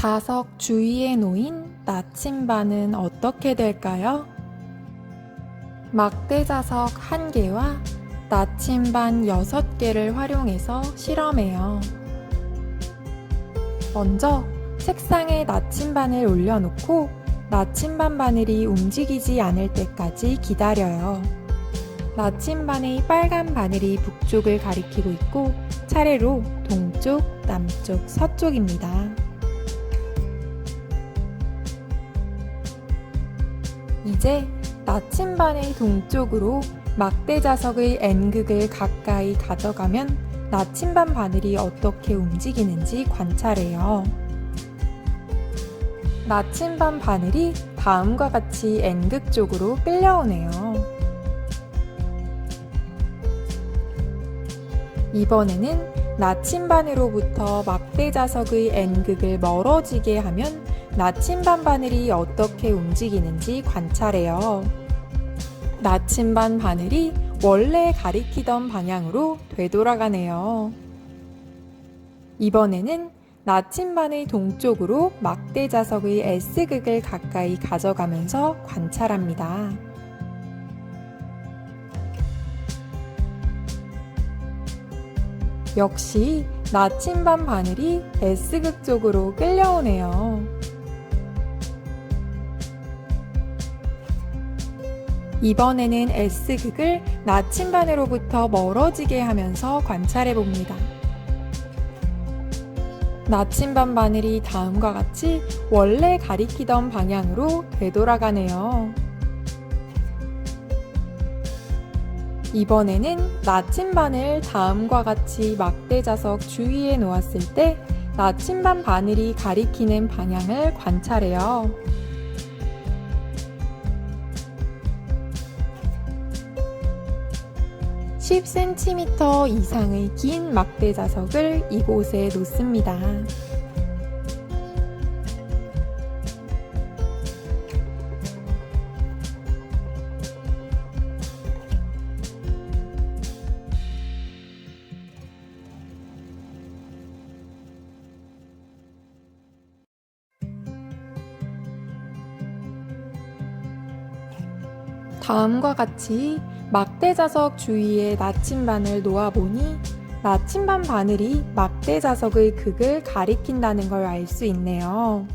자석 주위에 놓인 나침반은 어떻게 될까요? 막대 자석 1개와 나침반 6개를 활용해서 실험해요. 먼저 책상에 나침반을 올려놓고 나침반 바늘이 움직이지 않을 때까지 기다려요. 나침반의 빨간 바늘이 북쪽을 가리키고 있고 차례로 동쪽, 남쪽, 서쪽입니다. 이제 나침반의 동쪽으로 막대 자석의 N극을 가까이 가져가면 나침반 바늘이 어떻게 움직이는지 관찰해요. 나침반 바늘이 다음과 같이 N극 쪽으로 끌려오네요. 이번에는 나침반으로부터 막대 자석의 N극을 멀어지게 하면 나침반 바늘이 어떻게 움직이는지 관찰해요. 나침반 바늘이 원래 가리키던 방향으로 되돌아가네요. 이번에는 나침반의 동쪽으로 막대 자석의 S극을 가까이 가져가면서 관찰합니다. 역시 나침반 바늘이 S극 쪽으로 끌려오네요. 이번에는 S극을 나침반으로부터 멀어지게 하면서 관찰해 봅니다. 나침반 바늘이 다음과 같이 원래 가리키던 방향으로 되돌아가네요. 이번에는 나침반을 다음과 같이 막대 자석 주위에 놓았을 때 나침반 바늘이 가리키는 방향을 관찰해요. 10cm 이상의 긴 막대 자석을 이곳에 놓습니다. 다음과 같이 막대 자석 주위에 나침반을 놓아보니 나침반 바늘이 막대 자석의 극을 가리킨다는 걸 알 수 있네요.